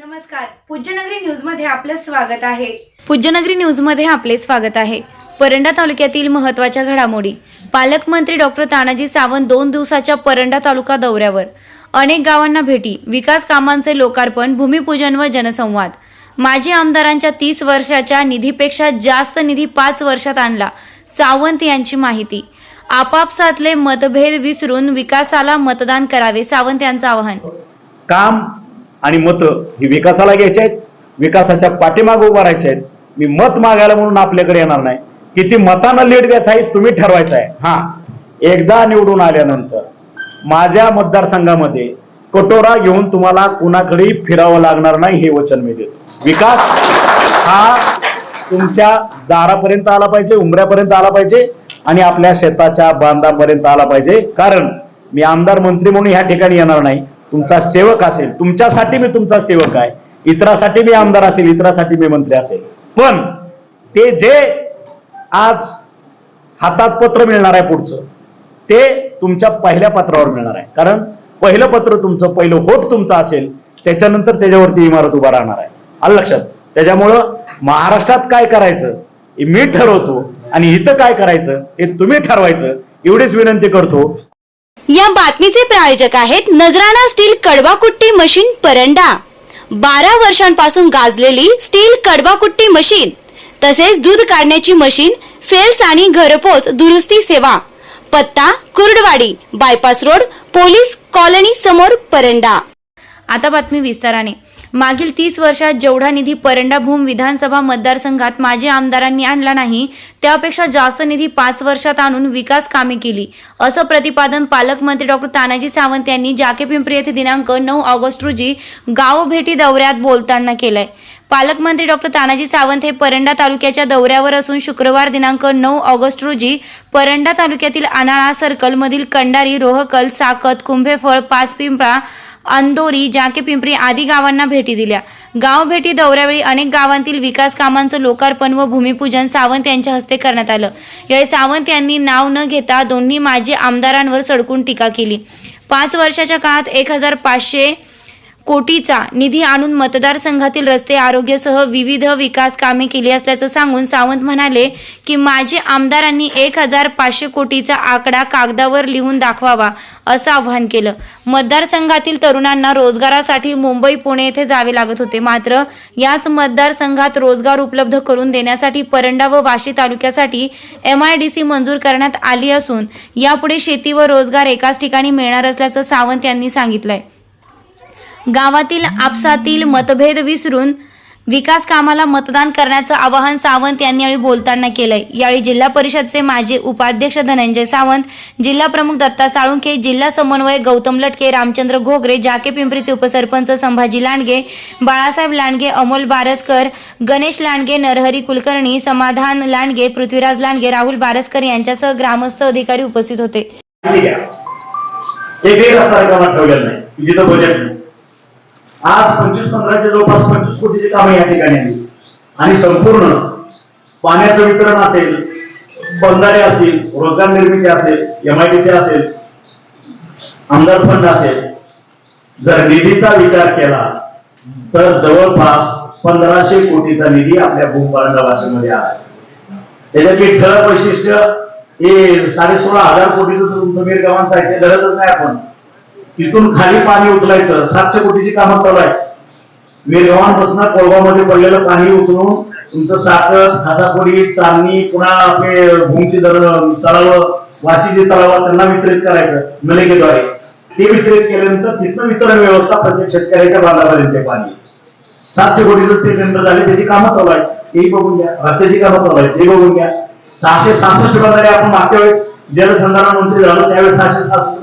नमस्कार. पूज्यनगरी न्यूजमध्ये आपलं स्वागत आहे. पूज्यनगरी न्यूजमध्ये आपले स्वागत आहे. परंडा तालुक्यातील महत्त्वाच्या घडामोडी. पालकमंत्री डॉक्टर तानाजी सावंत दोन दिवसाच्या परंडा तालुका दौऱ्यावर. अनेक गावांना भेटी विकास कामांचे लोकार्पण भूमिपूजन व जनसंवाद. माजी आमदारांच्या तीस वर्षाच्या निधीपेक्षा जास्त निधी पाच वर्षात आणला सावंत यांची माहिती. आपापसातले मतभेद विसरून विकासाला मतदान करावे सावंत यांचं आवाहन. काम आणि मतं ही विकासाला घ्यायचे आहेत विकासाच्या पाठीमागे उभा राहायचे आहेत. मी मत मागायला म्हणून आपल्याकडे येणार नाही. किती मतानं लीड द्यायचा आहे तुम्ही ठरवायचं आहे. हा. एकदा निवडून आल्यानंतर माझ्या मतदारसंघामध्ये कटोरा घेऊन तुम्हाला कुणाकडेही फिरावं लागणार नाही हे वचन मी देतो. विकास हा तुमच्या दारापर्यंत आला पाहिजे उमऱ्यापर्यंत आला पाहिजे आणि आपल्या शेताच्या बांधापर्यंत आला पाहिजे. कारण मी आमदार मंत्री म्हणून ह्या ठिकाणी येणार नाही. तुमचा सेवक असेल तुमच्यासाठी मी तुमचा सेवक आहे. इतरासाठी मी आमदार असेल इतरासाठी मी मंत्री असेल. पण ते जे आज हातात पत्र मिळणार आहे पुढचं ते तुमच्या पहिल्या पत्रावर मिळणार आहे. कारण पहिलं पत्र तुमचं पहिलं होत तुमचं असेल त्याच्यानंतर त्याच्यावरती इमारत उभा राहणार आहे. आलं लक्षात? त्याच्यामुळं महाराष्ट्रात काय करायचं? मी ठरवतो आणि इथं काय करायचं? हे तुम्ही ठरवायचं. एवढीच विनंती करतो. या बातमीचे प्रायोजक आहेत नजराणा स्टील कडवाकुट्टी मशीन परंडा. बारा वर्षांपासून गाजलेली स्टील कडवाकुट्टी मशीन तसेच दूध काढण्याची मशीन सेल्स आणि घरपोच दुरुस्ती सेवा. पत्ता Kurduwadi bypass road police colony समोर परंडा. आता बातमी विस्ताराने. मागील तीस वर्षात जेवढा निधी परंडा भूम विधानसभा मतदारसंघात माजी आमदारांनी आणला नाही त्यापेक्षा जास्त निधी पाच वर्षात आणून विकास कामे केली. असं प्रतिपादन पालकमंत्री डॉक्टर तानाजी सावंत यांनी जाके पिंपरी येथे दिनांक नऊ ऑगस्ट रोजी गाव भेटी दौऱ्यात बोलताना केलंय. पालकमंत्री डॉक्टर तानाजी सावंत हे परंडा तालुक्याच्या दौऱ्यावर असून शुक्रवार दिनांक नऊ ऑगस्ट रोजी परंडा तालुक्यातील अनाळा सर्कलमधील कंडारी रोहकल साकत कुंभेफळ पाच पिंपळा अंदोरी जाके पिंपरी आदी गावांना भेटी दिल्या. गाव भेटी दौऱ्यावेळी अनेक गावांतील विकास कामांचं लोकार्पण व भूमिपूजन सावंत यांच्या हस्ते करण्यात आलं. यावेळी सावंत यांनी नाव न घेता दोन्ही माजी आमदारांवर सडकून टीका केली. पाच वर्षाच्या काळात एक हजार पाचशे कोटीचा निधी आणून मतदारसंघातील रस्ते आरोग्यासह विविध विकास कामे केली असल्याचं सांगून सावंत म्हणाले की माजी आमदारांनी एक हजार पाचशे कोटीचा आकडा कागदावर लिहून दाखवावा असं आवाहन केलं. मतदारसंघातील तरुणांना रोजगारासाठी मुंबई पुणे येथे जावे लागत होते. मात्र याच मतदारसंघात रोजगार उपलब्ध करून देण्यासाठी परंडा व वाशी तालुक्यासाठी एम आय डी सी मंजूर करण्यात आली असून यापुढे शेती व रोजगार एकाच ठिकाणी मिळणार असल्याचं सावंत यांनी सांगितलंय. गावातील आपसातील मतभेद विसरून विकास कामाला मतदान करण्याचं आवाहन सावंत यांनी यावेळी बोलताना केलंय. यावेळी जिल्हा परिषदचे माजी उपाध्यक्ष धनंजय सावंत जिल्हा प्रमुख दत्ता साळुंखे जिल्हा समन्वय गौतम लटके रामचंद्र घोगरे जाके पिंपरीचे उपसरपंच संभाजी लांडगे बाळासाहेब लांडगे अमोल बारसकर गणेश लांडगे नरहरी कुलकर्णी समाधान लांडगे पृथ्वीराज लांडगे राहुल बारसकर यांच्यासह ग्रामस्थ अधिकारी उपस्थित होते. आज पंचवीस पंधराच्या जवळपास पंचवीस कोटीची कामं या ठिकाणी आली आणि संपूर्ण पाण्याचं वितरण असेल बंधारे असतील रोजगार निर्मिती असेल एम आय डी सी असेल आमदार फंड असेल जर निधीचा विचार केला तर जवळपास पंधराशे कोटीचा निधी आपल्या भूपालंदा भाषेमध्ये आला त्याच्यातली ठळक वैशिष्ट्य हे साडे सोळा हजार कोटीचं तुमचं गावांचं आहे ते नाही आपण. तिथून खाली पाणी उचलायचं. सातशे कोटीची कामं चालू आहे मीरगावांपासून कोळगावमध्ये पडलेलं पाणी उचलून तुमचं साखर खासापुरी चांदणी पुन्हा आपले भूमची दर तलाव वाशीचे तलाव त्यांना वितरित करायचं नलिकेद्वारे ते वितरित केल्यानंतर तिथनं वितरण व्यवस्था प्रत्येक शेतकऱ्याच्या बांधापर्यंत ते पाणी. सातशे कोटीचं ते केंद्र झाले त्याची कामं चालू आहे तेही बघून घ्या. रस्त्याची कामं चालू आहे ते बघून घ्या. सहाशे सहासष्ट बंधारे आपण मागच्या वेळेस जलसंधारण मंत्री झालो त्यावेळेस सहाशे सहासष्ट